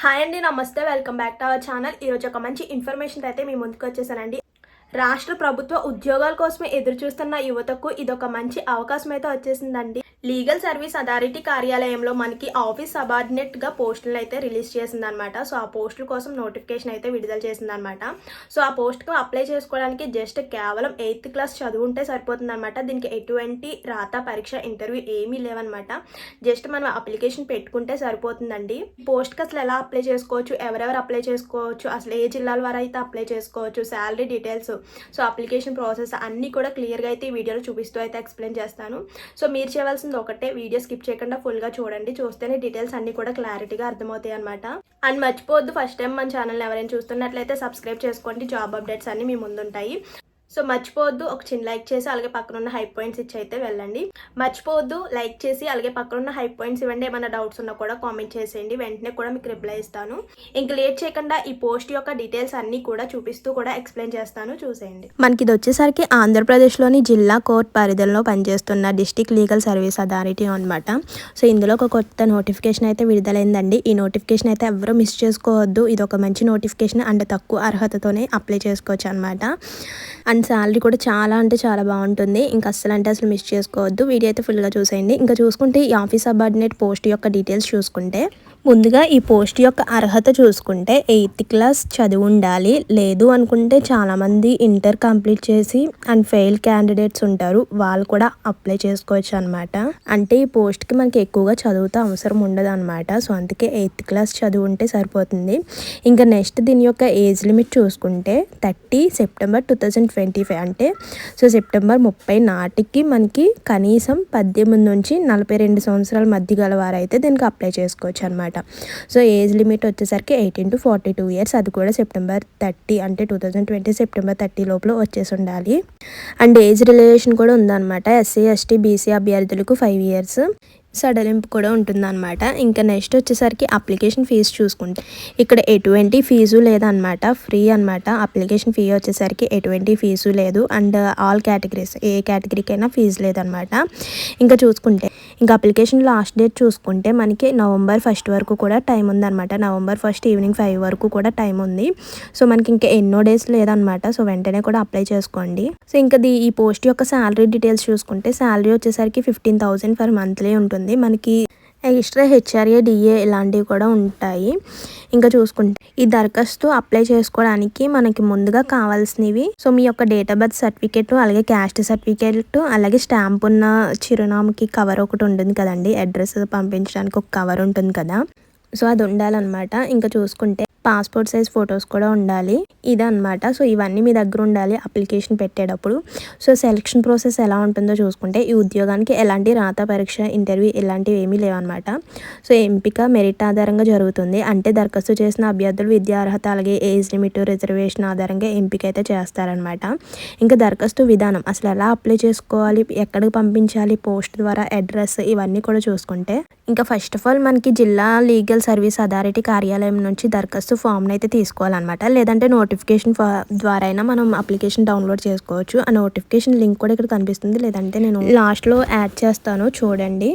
Hi అండి నమస్తే. Welcome back to our channel ఈరోజు ఒక మంచి ఇన్ఫర్మేషన్ అయితే మీ ముందుకు వచ్చేసానండి. రాష్ట్ర ప్రభుత్వ ఉద్యోగాల కోసమే ఎదురు చూస్తున్న యువతకు ఇదొక మంచి అవకాశం అయితే వచ్చేసిందండి. లీగల్ సర్వీస్ అథారిటీ కార్యాలయంలో మనకి ఆఫీస్ సబార్డినేట్గా పోస్టులు అయితే రిలీజ్ చేసిందనమాట. సో ఆ పోస్టుల కోసం నోటిఫికేషన్ అయితే విడుదల చేసిందనమాట. సో ఆ పోస్ట్కు అప్లై చేసుకోవడానికి జస్ట్ కేవలం ఎయిత్ క్లాస్ చదువు ఉంటే సరిపోతుందనమాట. దీనికి ఎటువంటి రాత పరీక్ష ఇంటర్వ్యూ ఏమీ లేవన్నమాట జస్ట్ మనం అప్లికేషన్ పెట్టుకుంటే సరిపోతుందండి. పోస్ట్కి అసలు ఎలా అప్లై చేసుకోవచ్చు ఎవరెవరు అప్లై చేసుకోవచ్చు అసలు ఏ జిల్లాల వారు అయితే అప్లై చేసుకోవచ్చు salary details so application process అన్నీ కూడా క్లియర్గా అయితే ఈ వీడియోలో చూపిస్తూ అయితే ఎక్స్ప్లెయిన్ చేస్తాను. సో మీరు చేయవలసిన చేయవలసింది ఒకటే. వీడియో స్కిప్ చేయకుండా ఫుల్గా చూడండి. చూస్తేనే డీటెయిల్స్ అన్ని కూడా క్లారిటీగా అర్థమవుతాయి అనమాట అండ్ మర్చిపోవద్దు ఫస్ట్ టైం మన ఛానల్ ఎవరైనా చూస్తున్నట్లయితే సబ్స్క్రైబ్ చేసుకోండి. జాబ్ అప్డేట్స్ అన్ని మీ ముందుంటాయి. సో మర్చిపోవద్దు ఒక చిన్న లైక్ చేసి అలాగే పక్కన ఉన్న హై పాయింట్స్ ఇచ్చి అయితే వెళ్ళండి. మర్చిపోవద్దు లైక్ చేసి అలాగే పక్కన ఉన్న హై పాయింట్స్ ఇవ్వండి. ఏమైనా డౌట్స్ ఉన్నా కూడా కామెంట్ చేసేయండి. వెంటనే కూడా మీకు రిప్లై ఇస్తాను. ఇంక లేట్ చేయకుండా ఈ పోస్ట్ యొక్క డీటెయిల్స్ అన్ని కూడా చూపిస్తూ కూడా ఎక్స్ప్లెయిన్ చేస్తాను. చూసేయండి. మనకి ఇది వచ్చేసరికి ఆంధ్రప్రదేశ్లోని జిల్లా కోర్ట్ పరిధిలో పనిచేస్తున్న డిస్టిక్ లీగల్ సర్వీస్ అథారిటీ అనమాట సో ఇందులో ఒక కొత్త నోటిఫికేషన్ అయితే విడుదలైందండి. ఈ నోటిఫికేషన్ అయితే ఎవరు మిస్ చేసుకోవద్దు. ఇది ఒక మంచి నోటిఫికేషన్ అండ్ తక్కువ అర్హతతోనే అప్లై చేసుకోవచ్చు అనమాట అండ్ శాలరీ కూడా చాలా అంటే చాలా బాగుంటుంది. ఇంకా అస్సలు అంటే అసలు మిస్ చేసుకోవద్దు. వీడియో అయితే ఫుల్గా చూసేయండి. ఇంకా చూసుకుంటే ఈ ఆఫీస్ అబార్డినేట్ పోస్ట్ యొక్క డీటెయిల్స్ చూసుకుంటే ముందుగా ఈ పోస్ట్ యొక్క అర్హత చూసుకుంటే ఎయిత్ క్లాస్ చదివి ఉండాలి. లేదు అనుకుంటే చాలామంది ఇంటర్ కంప్లీట్ చేసి అండ్ ఫెయిల్ క్యాండిడేట్స్ ఉంటారు. వాళ్ళు కూడా అప్లై చేసుకోవచ్చు అనమాట అంటే ఈ పోస్ట్కి మనకి ఎక్కువగా చదువుతో అవసరం ఉండదు అనమాట సో అందుకే ఎయిత్ క్లాస్ చదువు ఉంటే సరిపోతుంది. ఇంకా నెక్స్ట్ దీని యొక్క ఏజ్ లిమిట్ చూసుకుంటే thirty September two thousand twenty five అంటే సో సెప్టెంబర్ ముప్పై నాటికి మనకి కనీసం పద్దెనిమిది నుంచి నలభై రెండు సంవత్సరాల మధ్య గల వారైతే దీనికి అప్లై చేసుకోవచ్చు అనమాట సో ఏజ్ లిమిట్ వచ్చేసరికి eighteen to forty two years. అది కూడా సెప్టెంబర్ థర్టీ అంటే two thousand twenty September thirty లోపల వచ్చేసి ఉండాలి. అండ్ ఏజ్ రిలేషన్ కూడా ఉందన్నమాట. ఎస్సీ ఎస్టీ బీసీ అభ్యర్థులకు ఫైవ్ ఇయర్స్. సడలింపు కూడా ఉంటుందన్నమాట. ఇంకా నెక్స్ట్ వచ్చేసరికి అప్లికేషన్ ఫీజు చూసుకుంటే ఇక్కడ ఎటువంటి ఫీజు లేదనమాట ఫ్రీ అనమాట అప్లికేషన్ ఫీ వచ్చేసరికి ఎటువంటి ఫీజు లేదు. అండ్ ఆల్ కేటగిరీస్ ఏ కేటగిరీకైనా అయినా ఫీజు లేదనమాట ఇంకా చూసుకుంటే ఇంకా అప్లికేషన్ లాస్ట్ డేట్ చూసుకుంటే మనకి నవంబర్ ఫస్ట్ వరకు కూడా టైం ఉందన్నమాట. నవంబర్ ఫస్ట్ ఈవినింగ్ ఫైవ్ వరకు కూడా టైం ఉంది. సో మనకి ఇంకా ఎన్నో డేస్ లేదనమాట సో వెంటనే కూడా అప్లై చేసుకోండి. సో ఇంకా ది ఈ పోస్ట్ యొక్క శాలరీ డీటెయిల్స్ చూసుకుంటే శాలరీ వచ్చేసరికి ఫిఫ్టీన్ థౌసండ్ ఫర్ మంత్లీ ఉంటుంది. మనకి ఎక్స్ట్రా హెచ్ఆర్ఏ డిఏ ఇలాంటివి కూడా ఉంటాయి. ఇంకా చూసుకుంటే ఈ దరఖాస్తు అప్లై చేసుకోవడానికి మనకి ముందుగా కావాల్సినవి. సో మీ యొక్క డేట్ ఆఫ్ బర్త్ సర్టిఫికేట్ అలాగే క్యాస్ట్ సర్టిఫికేట్ అలాగే స్టాంప్ ఉన్న చిరునామాకి కవర్ ఒకటి ఉంటుంది కదండి. అడ్రస్ పంపించడానికి ఒక కవర్ ఉంటుంది కదా. సో అది ఉండాలన్నమాట. ఇంకా చూసుకుంటే పాస్పోర్ట్ సైజ్ ఫొటోస్ కూడా ఉండాలి. ఇదన్నమాట. సో ఇవన్నీ మీ దగ్గర ఉండాలి అప్లికేషన్ పెట్టేటప్పుడు. సో సెలక్షన్ ప్రాసెస్ ఎలా ఉంటుందో చూసుకుంటే ఈ ఉద్యోగానికి ఎలాంటి రాత పరీక్ష ఇంటర్వ్యూ ఇలాంటివి ఏమీ లేవన్నమాట. సో ఎంపిక మెరిట్ ఆధారంగా జరుగుతుంది. అంటే దరఖాస్తు చేసిన అభ్యర్థులు విద్యా అర్హత అలాగే ఏజ్ లిమిట్ రిజర్వేషన్ ఆధారంగా ఎంపిక అయితే చేస్తారనమాట ఇంకా దరఖాస్తు విధానం. అసలు ఎలా అప్లై చేసుకోవాలి? ఎక్కడికి పంపించాలి? పోస్ట్ ద్వారా అడ్రస్ ఇవన్నీ కూడా చూసుకుంటే ఇంకా ఫస్ట్ ఆఫ్ ఆల్ మనకి జిల్లా లీగల్ సర్వీస్ అథారిటీ కార్యాలయం నుంచి దరఖాస్తు ఫామ్ని అయితే తీసుకోవాలన్నమాట. లేదంటే నోటిఫికేషన్ ద్వారా అయినా మనం అప్లికేషన్ డౌన్లోడ్ చేసుకోవచ్చు. ఆ నోటిఫికేషన్ లింక్ కూడా ఇక్కడ కనిపిస్తుంది. లేదంటే నేను లాస్ట్లో యాడ్ చేస్తాను చూడండి.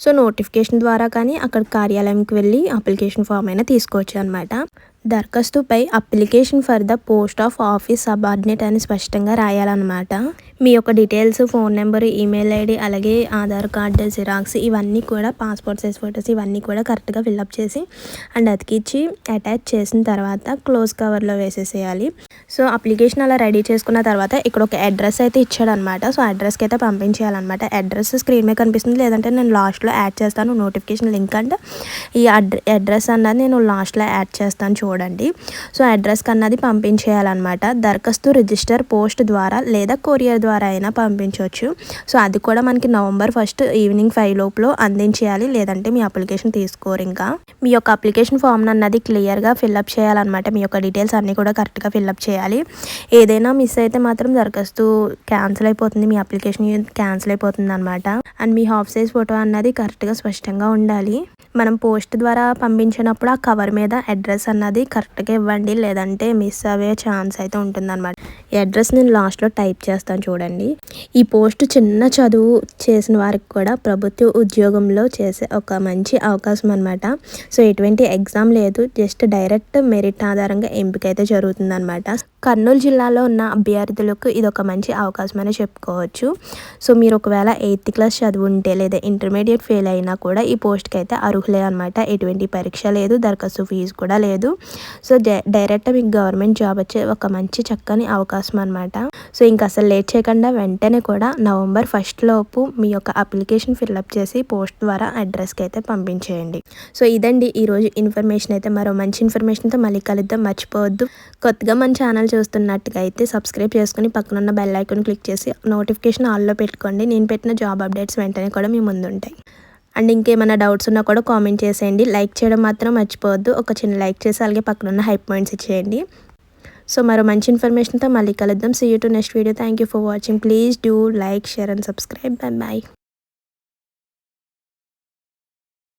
సో నోటిఫికేషన్ ద్వారా కానీ అక్కడ కార్యాలయంకి వెళ్ళి అప్లికేషన్ ఫామ్ అయినా తీసుకోవచ్చు అనమాట దరఖాస్తుపై application for the post of office subordinate అని స్పష్టంగా రాయాలన్నమాట. మీ యొక్క details phone number email ID అలాగే ఆధార్ కార్డు జిరాక్స్ ఇవన్నీ కూడా పాస్పోర్ట్ సైజ్ ఫొటోస్ ఇవన్నీ కూడా కరెక్ట్గా ఫిల్అప్ చేసి అండ్ అతికిచ్చి అటాచ్ చేసిన తర్వాత క్లోజ్ కవర్లో వేసేసేయాలి. సో అప్లికేషన్ అలా రెడీ చేసుకున్న తర్వాత ఇక్కడ ఒక అడ్రస్ అయితే ఇచ్చాడనమాట సో అడ్రస్కి అయితే పంపించేయాలన్నమాట. అడ్రస్ స్క్రీన్ మీద కనిపిస్తుంది. లేదంటే నేను లాస్ట్లో యాడ్ చేస్తాను నోటిఫికేషన్ లింక్ అంటే. ఈ అడ్రస్ అన్నది నేను లాస్ట్లో యాడ్ చేస్తాను చూడండి. సో అడ్రస్ కన్నది పంపించేయాలన్నమాట. దరఖాస్తు రిజిస్టర్ పోస్ట్ ద్వారా లేదా కొరియర్ ద్వారా అయినా పంపించవచ్చు సో అది కూడా మనకి నవంబర్ ఫస్ట్ ఈవినింగ్ ఫైవ్ లోపులో అందించేయాలి. లేదంటే మీ అప్లికేషన్ తీసుకోరు ఇంకా. మీ యొక్క అప్లికేషన్ ఫామ్ అన్నది క్లియర్గా ఫిల్అప్ చేయాలన్నమాట. మీ యొక్క డీటెయిల్స్ అన్నీ కూడా కరెక్ట్గా ఫిల్అప్ చేయాలి. ఏదైనా మిస్ అయితే మాత్రం దరఖాస్తు క్యాన్సిల్ అయిపోతుంది. మీ అప్లికేషన్ క్యాన్సిల్ అయిపోతుంది అనమాట అండ్ మీ హాఫ్ సైజ్ ఫోటో అన్నది కరెక్ట్గా స్పష్టంగా ఉండాలి. మనం పోస్ట్ ద్వారా పంపించినప్పుడు ఆ కవర్ మీద అడ్రస్ అన్నది కరెక్ట్గా ఇవ్వండి లేదంటే మిస్ అయ్యే ఛాన్స్ అయితే ఉంటుందన్నమాట. ఈ అడ్రస్ నేను లాస్ట్లో టైప్ చేస్తాను చూడండి. ఈ పోస్ట్ చిన్న చదువు చేసిన వారికి కూడా ప్రభుత్వ ఉద్యోగంలో చేసే ఒక మంచి అవకాశం అనమాట సో ఎటువంటి ఎగ్జామ్ లేదు జస్ట్ డైరెక్ట్ మెరిట్ ఆధారంగా ఎంపిక అయితే జరుగుతుందన్నమాట. కర్నూలు జిల్లాలో ఉన్న అభ్యర్థులకు ఇది ఒక మంచి అవకాశం అని చెప్పుకోవచ్చు. సో మీరు ఒకవేళ ఎయిత్ క్లాస్ చదువు ఉంటే లేదా ఇంటర్మీడియట్ ఫెయిల్ అయినా కూడా ఈ పోస్ట్కి అయితే అర్హులు అనమాట ఎటువంటి పరీక్ష లేదు దరఖాస్తు ఫీజు కూడా లేదు. సో డై- డైరెక్ట్ మీకు గవర్నమెంట్ జాబ్ వచ్చే ఒక మంచి చక్కని అవకాశం అనమాట సో ఇంకా అసలు లేట్ చేయకుండా వెంటనే కూడా నవంబర్ ఫస్ట్ లోపు మీ యొక్క అప్లికేషన్ ఫిల్అప్ చేసి పోస్ట్ ద్వారా అడ్రస్కి అయితే పంపించేయండి. సో ఇదండి ఈరోజు ఇన్ఫర్మేషన్ అయితే. మరో మంచి ఇన్ఫర్మేషన్తో మళ్ళీ కలుద్దాం. మర్చిపోవద్దు. కొత్తగా మన ఛానల్ చూస్తున్నట్టుగా అయితే సబ్స్క్రైబ్ చేసుకుని పక్కనున్న బెల్ ఐకాన్ క్లిక్ చేసి నోటిఫికేషన్ ఆల్లో పెట్టుకోండి. నేను పెట్టిన జాబ్ అప్డేట్స్ వెంటనే కూడా మీ ముందు ఉంటాయి అండ్ ఇంకేమైనా డౌట్స్ ఉన్నా కూడా కామెంట్ చేసేయండి. లైక్ చేయడం మాత్రం మర్చిపోవద్దు. ఒక చిన్న లైక్ చేసి అలాగే పక్కనున్న హైప్ పాయింట్స్ ఇచ్చేయండి. సో మరో మంచి ఇన్ఫర్మేషన్తో మళ్ళీ కలుద్దాం. See you to next video thank you for watching please do like share and subscribe bye bye